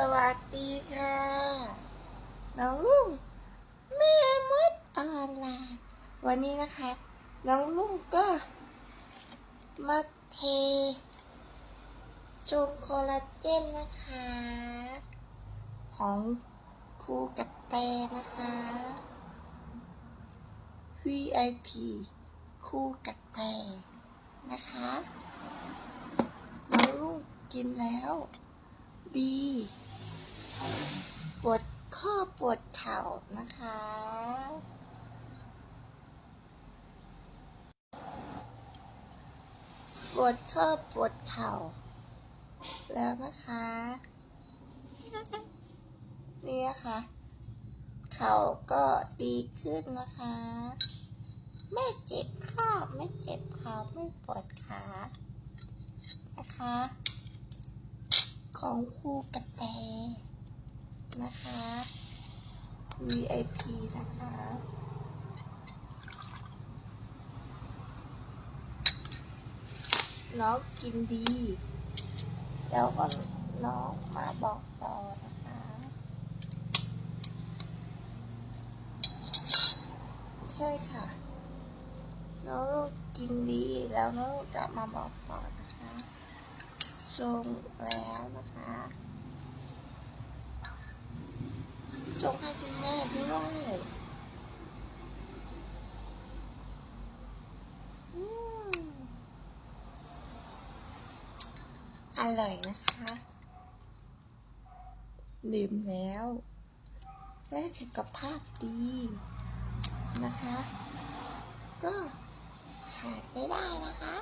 สวัสดีค่ะ น้องลุงแม่มดออนไลน์วันนี้นะคะ น้องลุงก็มาเทชงคอลลาเจนนะคะ ของครูกัตแตนะคะ VIP ครูกัตแตนะคะน้องลุงกินแล้วดี ปวดข้อปวดเข่านะคะ ปวดข้อปวดเข่า แล้วนะคะ นี่นะคะ เข่าก็ดีขึ้นนะคะ ไม่เจ็บข้อไม่เจ็บเข่าไม่ปวดขานะคะ ของครูกระแต นะคะ VIP นะคะน้องกินดี แล้วก็น้องมาบอกต่อนะคะใช่ค่ะน้องกินดีแล้วน้องจะมาบอกต่อนะคะชงแล้วนะคะ ชงให้คุณแม่ด้วยอร่อยนะคะ ลืมแล้วและสุขภาพดีนะคะ ก็ขาดไม่ได้นะคะ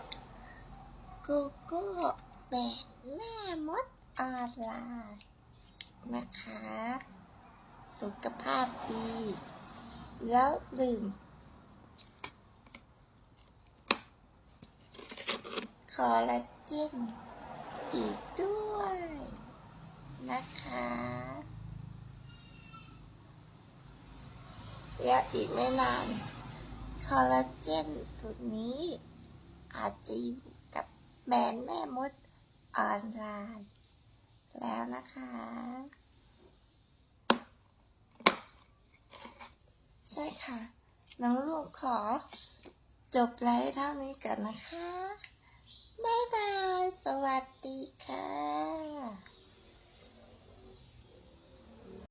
กโก้แบบแม่มดออนไลน์นะคะ สุขภาพดี แล้วดื่ม คอลลาเจนอีกด้วย นะคะ แล้วอีกไม่นาน คอลลาเจนสูตรนี้ อาจจะอยู่กับแบรนด์แม่มดออนไลน์ แล้วนะคะ ใช่ค่ะ น้องลูกขอ จบไลฟ์เท่านี้ก่อนนะคะ บ๊ายบาย สวัสดีค่ะ